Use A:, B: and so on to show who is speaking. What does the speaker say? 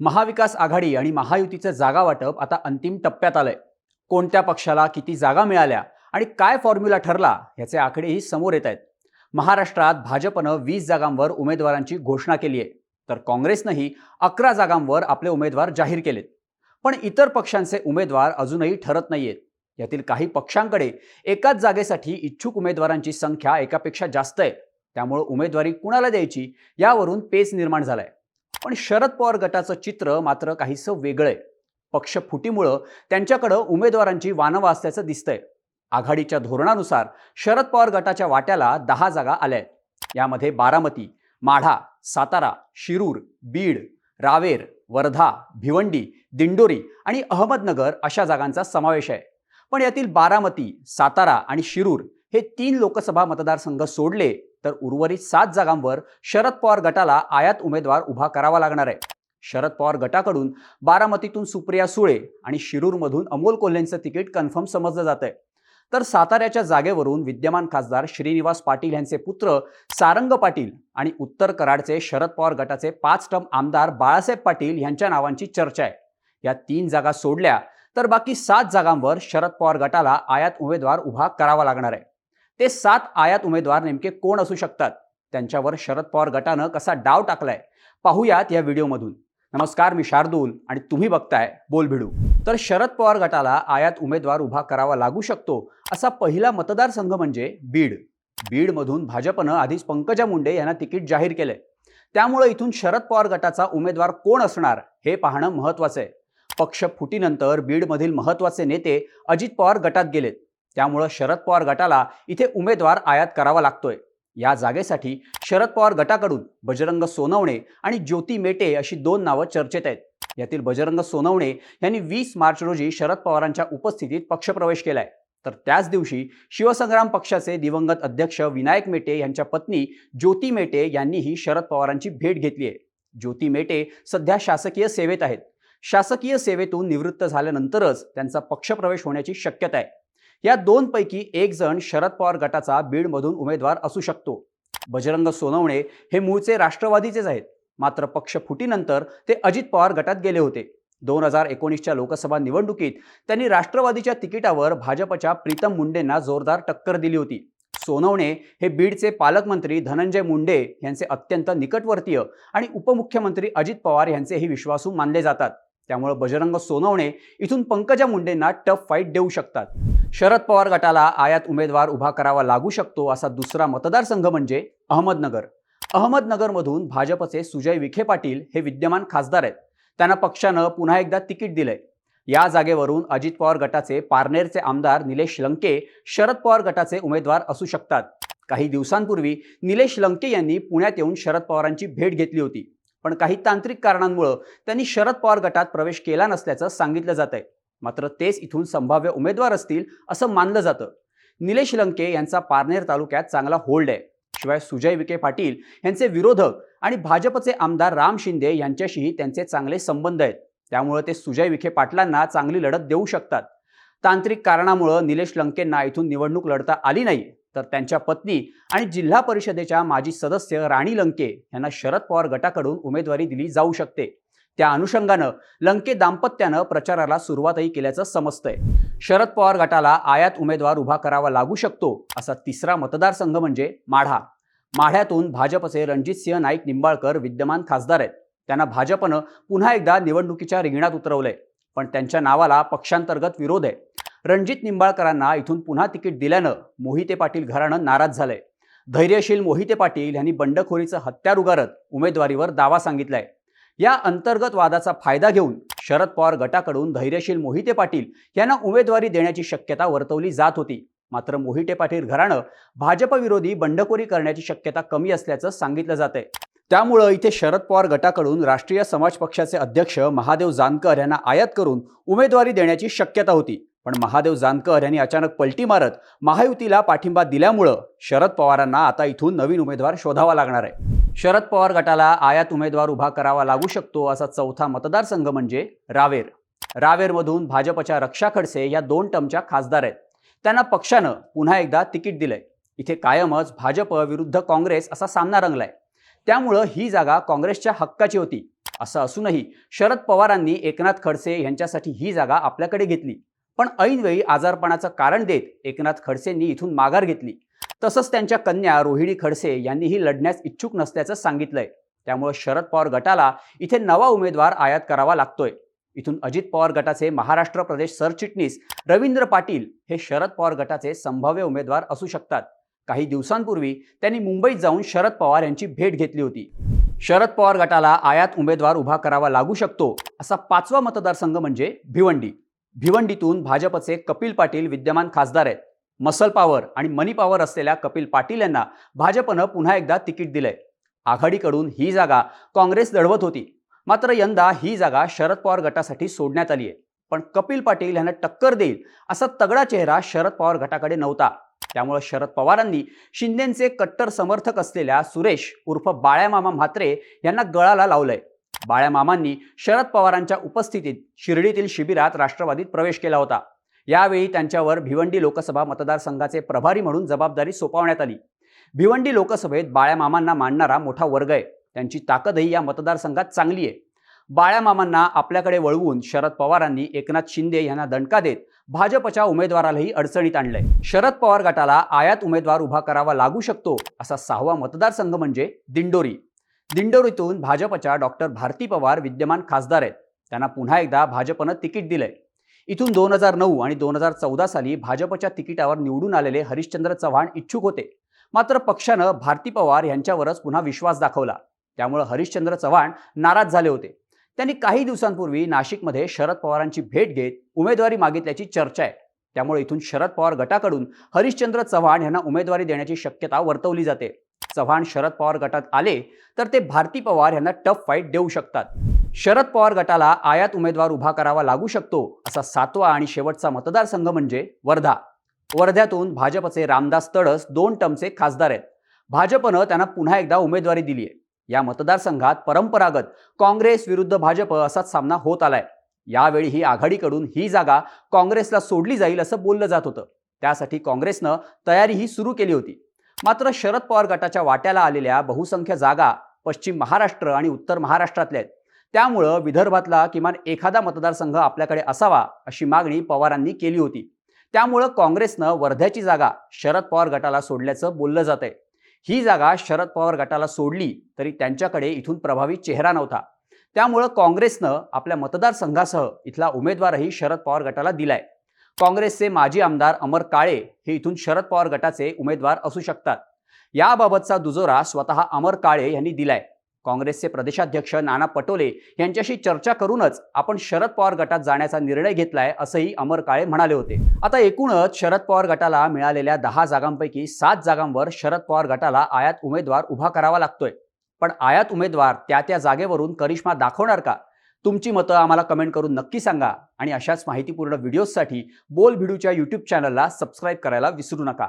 A: महाविकास आघाडी आणि महायुतीचं जागा वाटप आता अंतिम टप्प्यात आलंय. कोणत्या पक्षाला किती जागा मिळाल्या आणि काय फॉर्म्युला ठरला याचे आकडेही समोर येत आहेत. महाराष्ट्रात भाजपनं वीस जागांवर उमेदवारांची घोषणा केली आहे. तर काँग्रेसनंही अकरा जागांवर आपले उमेदवार जाहीर केलेत. पण इतर पक्षांचे उमेदवार अजूनही ठरत नाहीयेत. यातील काही पक्षांकडे एकाच जागेसाठी इच्छुक उमेदवारांची संख्या एकापेक्षा जास्त आहे. त्यामुळे उमेदवारी कुणाला द्यायची यावरून पेच निर्माण झालाय. पण शरद पवार गटाचं चित्र मात्र काहीसं वेगळं आहे. पक्ष फुटीमुळं त्यांच्याकडं उमेदवारांची वानवा असल्याचं दिसतंय. आघाडीच्या धोरणानुसार शरद पवार गटाच्या वाट्याला दहा जागा आल्या आहेत. यामध्ये बारामती माढा सातारा शिरूर बीड रावेर वर्धा भिवंडी दिंडोरी आणि अहमदनगर अशा जागांचा समावेश आहे. पण यातील बारामती सातारा आणि शिरूर हे तीन लोकसभा मतदारसंघ सोडले तर उर्वरित सात जागांवर शरद पवार गटाला आयात उमेदवार उभा करावा लागणार आहे. शरद पवार गटाकडून बारामतीतून सुप्रिया सुळे आणि शिरूरमधून अमोल कोल्हेंचं तिकीट कन्फर्म समजलं जात आहे तर साताऱ्याच्या जागेवरून विद्यमान खासदार श्रीनिवास पाटील यांचे पुत्र सारंग पाटील आणि उत्तर कराडचे शरद पवार गटाचे पाच टर्म आमदार बाळासाहेब पाटील यांच्या नावांची चर्चा आहे. या तीन जागा सोडल्या तर बाकी सात जागांवर शरद पवार गटाला आयात उमेदवार उभा करावा लागणार आहे. ते सात आयात उमेदवार नेमके कोण असू शकतात? त्यांच्यावर शरद पवार गटानं कसा डाव टाकलाय? पाहूयात या व्हिडिओमधून. नमस्कार मी शार्दूल आणि तुम्ही बघताय बोल भिडू. तर शरद पवार गटाला आयात उमेदवार उभा करावा लागू शकतो असा पहिला मतदारसंघ म्हणजे बीड. बीडमधून भाजपनं आधीच पंकजा मुंडे यांना तिकीट जाहीर केलंय. त्यामुळे इथून शरद पवार गटाचा उमेदवार कोण असणार हे पाहणं महत्वाचं आहे पक्ष फुटीनंतर बीडमधील महत्त्वाचे नेते अजित पवार गटात गेलेत. त्यामुळं शरद पवार गटाला इथे उमेदवार आयात करावा लागतोय. या जागेसाठी शरद पवार गटाकडून बजरंग सोनवणे आणि ज्योती मेटे अशी दोन नावं चर्चेत आहेत. यातील बजरंग सोनवणे यांनी वीस मार्च रोजी शरद पवारांच्या उपस्थितीत पक्षप्रवेश केलाय. तर त्याच दिवशी शिवसंग्राम पक्षाचे दिवंगत अध्यक्ष विनायक मेटे यांच्या पत्नी ज्योती मेटे यांनीही शरद पवारांची भेट घेतली आहे. ज्योती मेटे सध्या शासकीय सेवेत आहेत. शासकीय सेवेतून निवृत्त झाल्यानंतरच त्यांचा पक्षप्रवेश होण्याची शक्यता आहे. या दोनपैकी एक जण शरद पवार गटाचा बीडमधून उमेदवार असू शकतो. बजरंग सोनवणे हे मूळचे राष्ट्रवादीचेच आहेत. मात्र पक्ष फुटीनंतर ते अजित पवार गटात गेले होते. दोन हजार एकोणीसच्या लोकसभा निवडणुकीत त्यांनी राष्ट्रवादीच्या तिकिटावर भाजपच्या प्रीतम मुंडेंना जोरदार टक्कर दिली होती. सोनवणे हे बीडचे पालकमंत्री धनंजय मुंडे यांचे अत्यंत निकटवर्तीय आणि उपमुख्यमंत्री अजित पवार यांचेही विश्वासू मानले जातात. त्यामुळे बजरंग सोनवणे इथून पंकजा मुंडेंना टफ फाईट देऊ शकतात. शरद पवार गटाला आयात उमेदवार उभा करावा लागू शकतो असा दुसरा मतदारसंघ म्हणजे अहमदनगर. अहमदनगरमधून भाजपचे सुजय विखे पाटील हे विद्यमान खासदार आहेत. त्यांना पक्षानं पुन्हा एकदा तिकीट दिलंय. या जागेवरून अजित पवार गटाचे पारनेरचे आमदार निलेश लंके शरद पवार गटाचे उमेदवार असू शकतात. काही दिवसांपूर्वी निलेश लंके यांनी पुण्यात येऊन शरद पवारांची भेट घेतली होती. पण काही तांत्रिक कारणांमुळं त्यांनी शरद पवार गटात प्रवेश केला नसल्याचं सांगितलं जात आहे मात्र तेच इथून संभाव्य उमेदवार असतील असं मानलं जातं. निलेश लंके यांचा पारनेर तालुक्यात चांगला होल्ड आहे. शिवाय सुजय विखे पाटील यांचे विरोधक आणि भाजपचे आमदार राम शिंदे यांच्याशीही त्यांचे चांगले संबंध आहेत. त्यामुळे ते सुजय विखे पाटलांना चांगली लढत देऊ शकतात. तांत्रिक कारणामुळं निलेश लंकेंना इथून निवडणूक लढता आली नाही. तर त्यांच्या पत्नी आणि जिल्हा परिषदेच्या माजी सदस्य राणी लंके यांना शरद पवार गटाकडून उमेदवारी दिली जाऊ शकते. त्या अनुषंगानं लंके दाम्पत्यानं प्रचाराला सुरुवातही केल्याचं समजतंय. शरद पवार गटाला आयात उमेदवार उभा करावा लागू शकतो असा तिसरा मतदारसंघ म्हणजे माढा. माढ्यातून भाजपचे रणजितसिंह नाईक निंबाळकर विद्यमान खासदार आहेत. त्यांना भाजपनं पुन्हा एकदा निवडणुकीच्या रिंगणात उतरवलंय. पण त्यांच्या नावाला पक्षांतर्गत विरोध आहे. रणजित निंबाळकरांना इथून पुन्हा तिकीट दिल्यानं मोहिते पाटील घराणं नाराज झालंय. धैर्यशील मोहिते पाटील यांनी बंडखोरीचं हत्यार उगारत उमेदवारीवर दावा सांगितलाय. या अंतर्गत वादाचा फायदा घेऊन शरद पवार गटाकडून धैर्यशील मोहिते पाटील यांना उमेदवारी देण्याची शक्यता वर्तवली जात होती. मात्र मोहिते पाटील घराणं भाजपविरोधी बंडखोरी करण्याची शक्यता कमी असल्याचं सांगितलं जात आहे त्यामुळं इथे शरद पवार गटाकडून राष्ट्रीय समाज पक्षाचे अध्यक्ष महादेव जानकर यांना आयात करून उमेदवारी देण्याची शक्यता होती. पण महादेव जानकर यांनी अचानक पलटी मारत महायुतीला पाठिंबा दिल्यामुळं शरद पवारांना आता इथून नवीन उमेदवार शोधावा लागणार आहे. शरद पवार गटाला आयात उमेदवार उभा करावा लागू शकतो असा चौथा मतदारसंघ म्हणजे रावेर. रावेरमधून भाजपच्या रक्षा खडसे या दोन टमच्या खासदार आहेत. त्यांना पक्षानं पुन्हा एकदा तिकीट दिलंय. इथे कायमच भाजप विरुद्ध काँग्रेस असा सामना रंगलाय. त्यामुळं ही जागा काँग्रेसच्या हक्काची होती. असं असूनही शरद पवारांनी एकनाथ खडसे यांच्यासाठी ही जागा आपल्याकडे घेतली. पण ऐनवेळी आजारपणाचं कारण देत एकनाथ खडसेंनी इथून माघार घेतली. तसंच त्यांच्या कन्या रोहिणी खडसे यांनीही लढण्यास इच्छुक नसल्याचं सांगितलंय. त्यामुळे शरद पवार गटाला इथे नवा उमेदवार आयात करावा लागतोय. इथून अजित पवार गटाचे महाराष्ट्र प्रदेश सरचिटणीस रवींद्र पाटील हे शरद पवार गटाचे संभाव्य उमेदवार असू शकतात. काही दिवसांपूर्वी त्यांनी मुंबईत जाऊन शरद पवार यांची भेट घेतली होती. शरद पवार गटाला आयात उमेदवार उभा करावा लागू शकतो असा पाचवा मतदारसंघ म्हणजे भिवंडी. भिवंडीतून भाजपचे कपिल पाटील विद्यमान खासदार आहेत. मसल पॉवर आणि मनी पॉवर असलेल्या कपिल पाटील यांना भाजपनं पुन्हा एकदा तिकीट दिलंय. आघाडीकडून ही जागा काँग्रेस लढवत होती. मात्र यंदा ही जागा शरद पवार गटासाठी सोडण्यात आली आहे पण कपिल पाटील यांना टक्कर देईल असा तगडा चेहरा शरद पवार गटाकडे नव्हता. त्यामुळे शरद पवारांनी शिंदेचे कट्टर समर्थक असलेल्या सुरेश उर्फ बाळ्यामामा म्हात्रे यांना गळाला लावलंय. बाळ्यामामांनी शरद पवारांच्या उपस्थितीत शिर्डीतील शिबिरात राष्ट्रवादीत प्रवेश केला होता. यावेळी त्यांच्यावर भिवंडी लोकसभा मतदारसंघाचे प्रभारी म्हणून जबाबदारी सोपवण्यात आली. भिवंडी लोकसभेत बाळ्यामामांना मांडणारा मोठा वर्ग आहे. त्यांची ताकदही या मतदारसंघात चांगली आहे. बाळ्यामामांना आपल्याकडे वळवून शरद पवारांनी एकनाथ शिंदे यांना दणका देत भाजपच्या उमेदवारालाही अडचणीत आणलंय. शरद पवार गटाला आयात उमेदवार उभा करावा लागू शकतो असा सहावा मतदारसंघ म्हणजे दिंडोरी. दिंडोरीतून भाजपच्या डॉक्टर भारती पवार विद्यमान खासदार आहेत. त्यांना पुन्हा एकदा भाजपनं तिकीट दिलंय. इथून दोन हजार नऊ आणि दोन हजार चौदा साली भाजपच्या तिकिटावर निवडून आलेले हरिश्चंद्र चव्हाण इच्छुक होते. मात्र पक्षानं भारती पवार यांच्यावरच पुन्हा विश्वास दाखवला. त्यामुळे हरिश्चंद्र चव्हाण नाराज झाले होते. त्यांनी काही दिवसांपूर्वी नाशिकमध्ये शरद पवारांची भेट घेत उमेदवारी मागितल्याची चर्चा आहे. त्यामुळे इथून शरद पवार गटाकडून हरिश्चंद्र चव्हाण यांना उमेदवारी देण्याची शक्यता वर्तवली जाते. चव्हाण शरद पवार गटात आले तर ते भारती पवार यांना टफ फाईट देऊ शकतात. शरद पवार गटाला आयात उमेदवार उभा करावा लागू शकतो असा सातवा आणि शेवटचा मतदारसंघ म्हणजे वर्धा. वर्ध्यातून भाजपचे रामदास तडस दोन टर्मचे खासदार आहेत. भाजपनं त्यांना पुन्हा एकदा उमेदवारी दिली आहे. या मतदारसंघात परंपरागत काँग्रेस विरुद्ध भाजप असाच सामना होत आलाय. यावेळी ही आघाडीकडून ही जागा काँग्रेसला सोडली जाईल असं बोललं जात होतं. त्यासाठी काँग्रेसनं तयारीही सुरू केली होती. मात्र शरद पवार गटाच्या वाट्याला आलेल्या बहुसंख्य जागा पश्चिम महाराष्ट्र आणि उत्तर महाराष्ट्रातल्या आहेत. त्यामुळं विदर्भातला किमान एखादा मतदारसंघ आपल्याकडे असावा अशी मागणी पवारांनी केली होती. त्यामुळं काँग्रेसनं वर्ध्याची जागा शरद पवार गटाला सोडल्याचं बोललं जात आहे ही जागा शरद पवार गटाला सोडली तरी त्यांच्याकडे इथून प्रभावी चेहरा नव्हता. त्यामुळं काँग्रेसनं आपल्या मतदारसंघासह इथला उमेदवारही शरद पवार गटाला दिलाय. काँग्रेसचे माजी आमदार अमर काळे हे इथून शरद पवार गटाचे उमेदवार असू शकतात. याबाबतचा दुजोरा स्वतः अमर काळे यांनी दिलाय. काँग्रेसचे प्रदेशाध्यक्ष नाना पटोले यांच्याशी चर्चा करूनच आपण शरद पवार गटात जाण्याचा निर्णय घेतलाय असंही अमर काळे म्हणाले होते. आता एकूणच शरद पवार गटाला मिळालेल्या दहा जागांपैकी सात जागांवर शरद पवार गटाला आयात उमेदवार उभा करावा लागतोय. पण आयात उमेदवार त्या त्या जागेवरून करिश्मा दाखवणार का? तुमची मतं आम्हाला कमेंट करून नक्की सांगा आणि अशाच माहितीपूर्ण व्हिडिओजसाठी बोल भिडूच्या यूट्यूब चॅनलला सबस्क्राईब करायला विसरू नका.